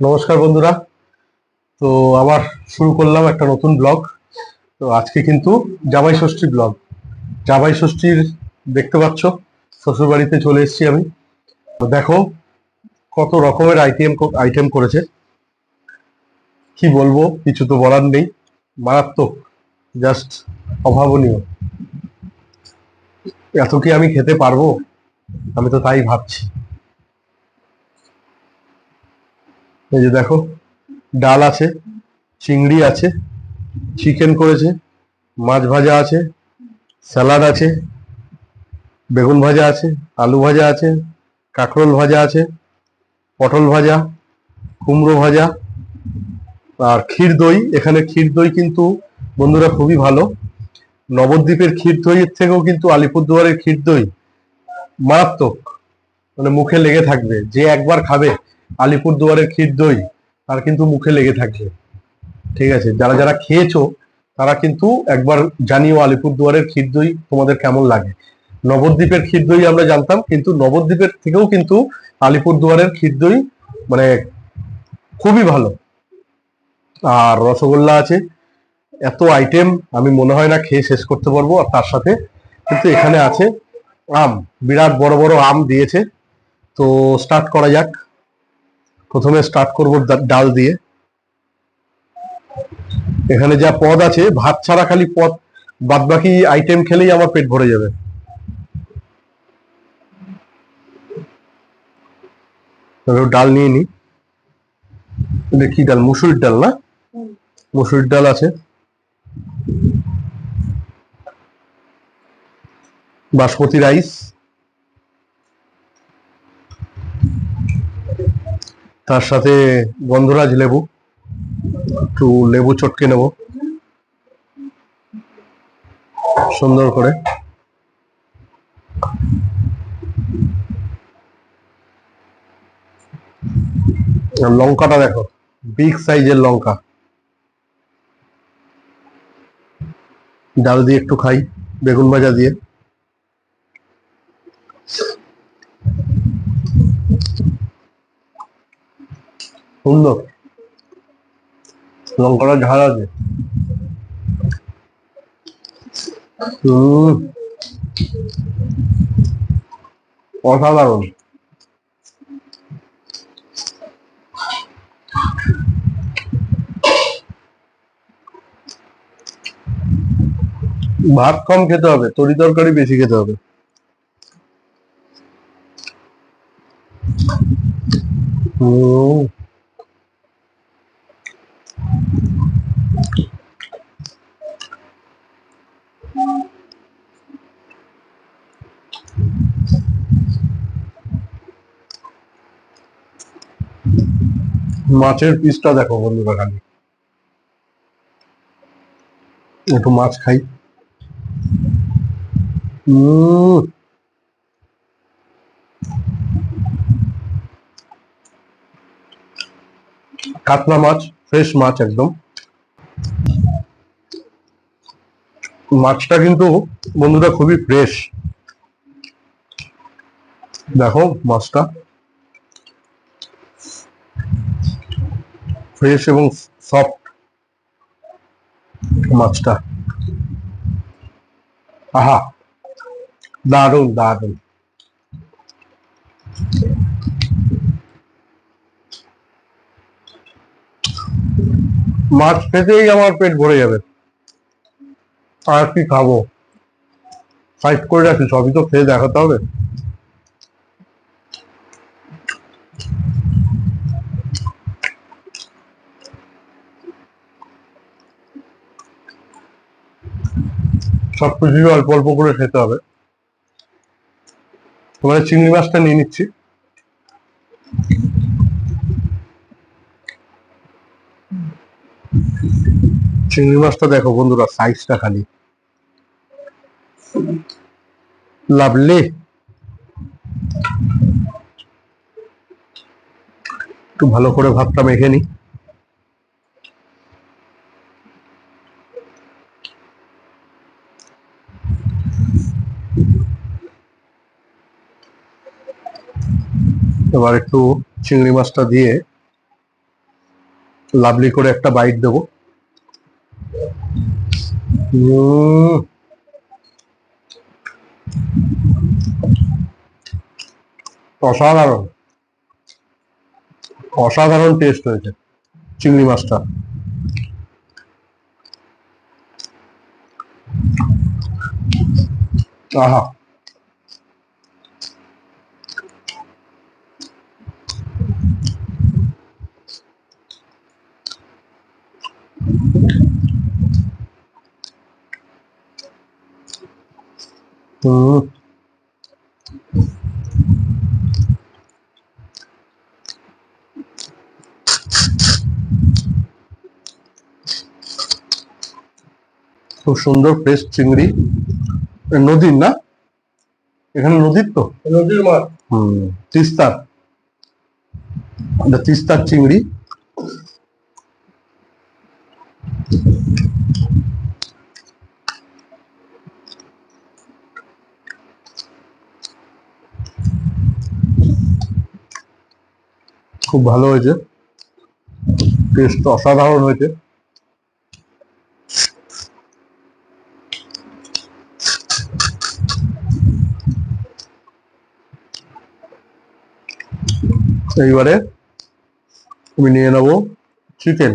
নমস্কার বন্ধুরা। তো আবার শুরু করলাম একটা নতুন ব্লগ। তো আজকে কিন্তু জামাই ষষ্ঠী ব্লগ। জামাই ষষ্ঠীর দেখতে পাচ্ছ শ্বশুর বাড়িতে চলে এসেছি আমি। দেখো, কত রকমের আইটেম আইটেম করেছে। কি বলব, কিছু তো বলার নেই। মারাত্মক জাস্ট অভাবনীয়। এত কি আমি খেতে পারব? আমি তো তাই ভাবছি। এই যে দেখো, ডাল আছে, চিংড়ি আছে চিকেন করেছে, মাছ ভাজা আছে স্যালাড আছে, বেগুন ভাজা আছে, আলু ভাজা আছে, কাঁকরোল ভাজা আছে, পটল ভাজা, কুমড়ো ভাজা আর ক্ষীর দই। এখানে ক্ষীর দই কিন্তু বন্ধুরা খুবই ভালো। নবদ্বীপের ক্ষীর দইয়ের থেকেও কিন্তু আলিপুরদুয়ারের ক্ষীর দই মারাত্মক মানে মুখে লেগে থাকবে, যে একবার খাবে। আলিপুরদুয়ারের ক্ষীর দই, তার কিন্তু মুখে লেগে থাকে। ঠিক আছে? যারা যারা খেয়েছো, তারা কিন্তু একবার জানিও আলিপুরদুয়ারের ক্ষীর দই তোমাদের কেমন লাগে। নবদ্বীপের ক্ষীর দই আমরা জানতাম, কিন্তু নবদ্বীপের থেকেও কিন্তু আলিপুরদুয়ারের ক্ষীর দই মানে খুবই ভালো। আর রসগোল্লা আছে। এত আইটেম আমি মনে হয় না খেয়ে শেষ করতে পারব, আর তার সাথে কিন্তু এখানে আছে আম। বিরাট বড় বড় আম দিয়েছে। তো স্টার্ট করা যাক। প্রথমে স্টার্ট করব ডাল দিয়ে। এখানে যা পদ আছে, ভাত ছাড়া খালি পদ বাদ বাকি আইটেম খেলেই আমার পেট ভরে যাবে। ডাল নিয়ে নি। কি ডাল? মুসুরির ডাল না? মুসুরির ডাল আছে। বাসমতি রাইস তার সাথে গন্ধরাজ লেবু, একটু লেবু চটকে নেব। সুন্দর করে। লঙ্কাটা দেখো, বিগ সাইজের লঙ্কা। ডাল দিয়ে একটু খাই, বেগুন ভাজা দিয়ে। সুন্দর। লঙ্কাটা ঝাল আছে। অসাধারণ। ভাত কম খেতে হবে, তরি তরকারি বেশি খেতে হবে। হুম মাছের পিসটা দেখো বন্ধুরা খালি। একটু মাছ খাই। কাতলা মাছ ফ্রেশ মাছ একদম। মাছটা কিন্তু বন্ধুরা খুবই ফ্রেশ দেখো মাছটা। ফ্রেশ এবং সফট মাছটা। আহা, দারুণ দারুণ। মাছ খেতেই আমার পেট ভরে যাবে। আর কি খাব? সাইড করে রাখি, সবই তো খেয়ে দেখাতে হবে। সব কিছুই অল্প অল্প করে খেতে হবে। তোমার চিংড়ি মাছটা নিয়ে নিচ্ছি। চিংড়ি মাছটা দেখো বন্ধুরা সাইজটা খালি। লাভলি। একটু ভালো করে ভাতটা মেখে নি এবার একটু চিংড়ি মাছটা দিয়ে লাভলি করে একটা বাইট দেবো। অসাধারণ। অসাধারণ টেস্ট হয়েছে চিংড়ি মাছটা। আহা। হুম খুব সুন্দর ফ্রেশ চিংড়ি। নদীর না? এখানে নদীর তো? নদীর মাছ। হুম তিস্তার তিস্তার চিংড়ি। খুব ভালো হয়েছে। টেস্ট অসাধারণ হয়েছে। এইবারে আমি নিয়ে নেব chicken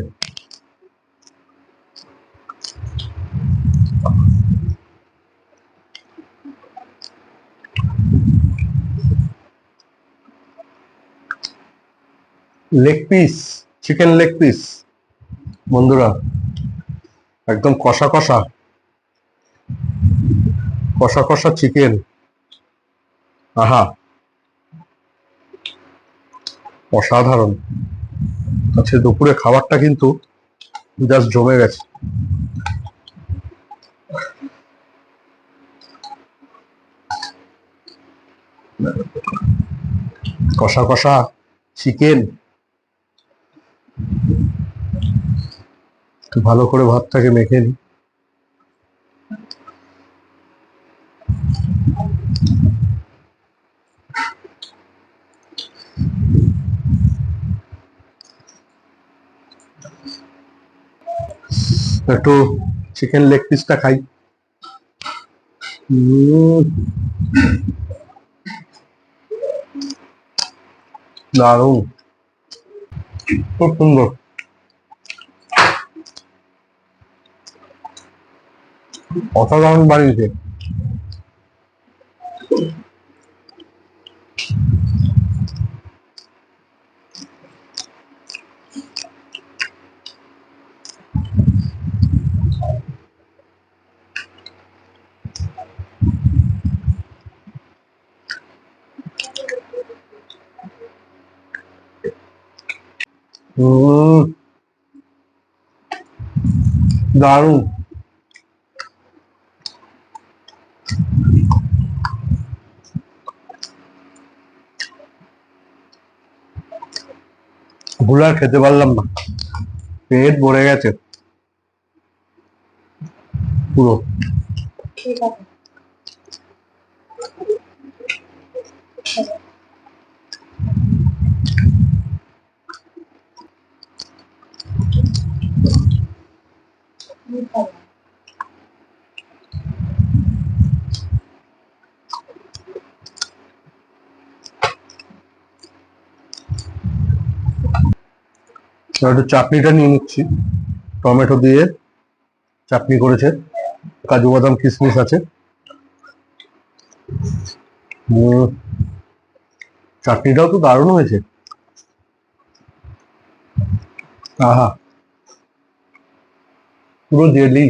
leg piece, chicken leg piece. বন্ধুরা, একদম কষা কষা। কষা কষা চিকেন। আহা। অসাধারণ। আজকে দুপুরে খাবারটা কিন্তু জাস্ট জমে গেছে। কষা কষা চিকেন। একটু ভালো করে ভাতটাকে মেখে নি। একটু চিকেন লেগ পিসটা খাই। দারুণ। খুব সুন্দর। অসাধারণ বানিয়েছে উম। দারুণ ভুল আর খেতে পারলাম না। পেট ভরে গেছে। পুরো। ঠিক আছে। একটু চাটনিটা নিয়ে নিচ্ছি। টমেটো দিয়ে চাটনি করেছে। কাজু বাদাম কিশমিশ আছে। চাটনিটাও তো দারুণ হয়েছে। আহা। পুরো জেলি।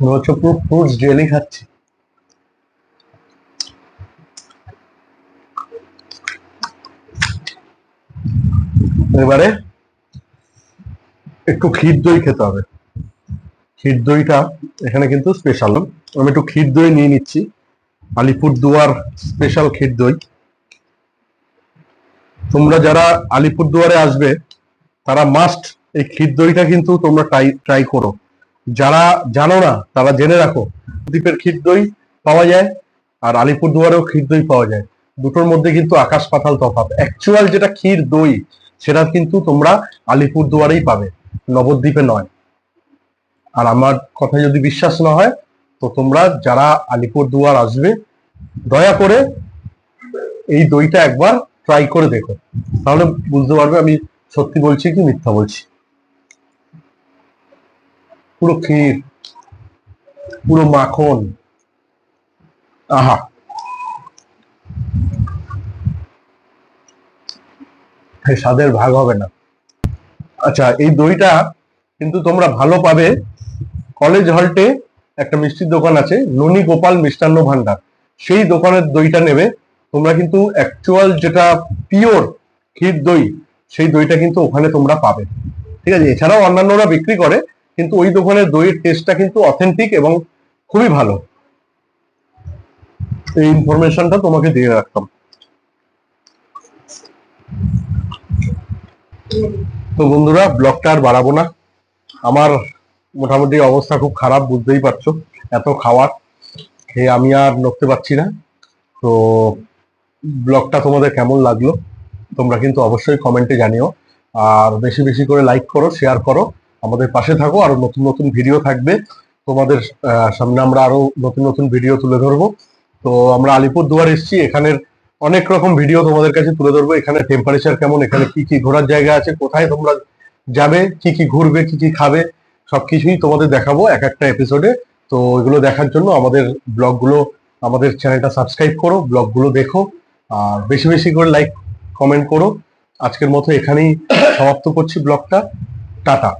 হচ্ছে পুরো ফ্রুটস জেলি খাচ্ছি। এবারে একটু ক্ষীর দই খেতে হবে। ক্ষীর দইটা এখানে কিন্তু স্পেশাল আমি একটু ক্ষীর দই নিয়ে নিচ্ছি। আলিপুর দুয়ার স্পেশাল ক্ষীর দই। তোমরা যারা আলিপুর দুয়ারে আসবে, তারা মাস্ট এই ক্ষীর দইটা কিন্তু তোমরা ট্রাই ট্রাই করো। যারা জানো না, তারা জেনে রাখো দ্বীপের ক্ষীর দই পাওয়া যায় আর আলিপুর দুয়ারেও ক্ষীর দই পাওয়া যায়। দুটোর মধ্যে কিন্তু আকাশ পাতাল তফাৎ। অ্যাকচুয়াল যেটা ক্ষীর দই সেটা কিন্তু তোমরা আলিপুর দুয়ারেই পাবে। নবদ্বীপে নয়। আর আমার কথা যদি বিশ্বাস না হয়, তো তোমরা যারা আলিপুর দুয়ার আসবে, দয়া করে এই দইটা একবার ট্রাই করে দেখো। তাহলে বুঝতে পারবে আমি সত্যি বলছি কি মিথ্যা বলছি। পুরো ক্ষীর, পুরো মাখন। আহা এই স্বাদের ভাগ হবে না। আচ্ছা এই দইটা কিন্তু তোমরা ভালো পাবে। কলেজ হলটে একটা মিষ্টির দোকান আছে, ননী গোপাল মিষ্টান্ন ভান্ডার। সেই দোকানের দইটা নেবে। তোমরা কিন্তু অ্যাকচুয়াল যেটা পিওর ক্ষীর দই, সেই দইটা কিন্তু ওখানে তোমরা পাবে। ঠিক আছে, এছাড়াও অন্যান্যরা বিক্রি করে, কিন্তু ওই দোকানের দইয়ের টেস্টটা কিন্তু অথেন্টিক এবং খুবই ভালো। এই ইনফরমেশনটা তোমাকে দিয়ে রাখতাম তো বন্ধুরা, ব্লগটা আর বাড়াবো না। আমার মোটামুটি অবস্থা খুব খারাপ, বুঝতেই পারছ। এত খাওয়ার খেয়ে আমি আর নড়তে পারছি না। তো ব্লগটা তোমাদের কেমন লাগল, তোমরা কিন্তু অবশ্যই কমেন্টে জানিও। আর বেশি বেশি করে লাইক করো শেয়ার করো। আমাদের পাশে থাকো, আরও নতুন নতুন ভিডিও থাকবে। তোমাদের সামনে আমরা আরও নতুন নতুন ভিডিও তুলে ধরবো। তো আমরা আলিপুর দুয়ার এসেছি, এখানের অনেক রকম ভিডিও তোমাদের কাছে তুলে ধরবো। এখানে টেম্পারেচার কেমন, এখানে কি কি ঘোরার জায়গা আছে, কোথায় তোমরা যাবে, কি কি ঘুরবে, কি কি খাবে, সবকিছুই তোমাদের দেখাবো এক একটা এপিসোডে তো এগুলো দেখার জন্য আমাদের ব্লগগুলো আমাদের চ্যানেলটা সাবস্ক্রাইব করো ব্লগগুলো দেখো, আর বেশি বেশি করে লাইক কমেন্ট করো। আজকের মতো এখানেই সমাপ্ত করছি ব্লগটা টাটা।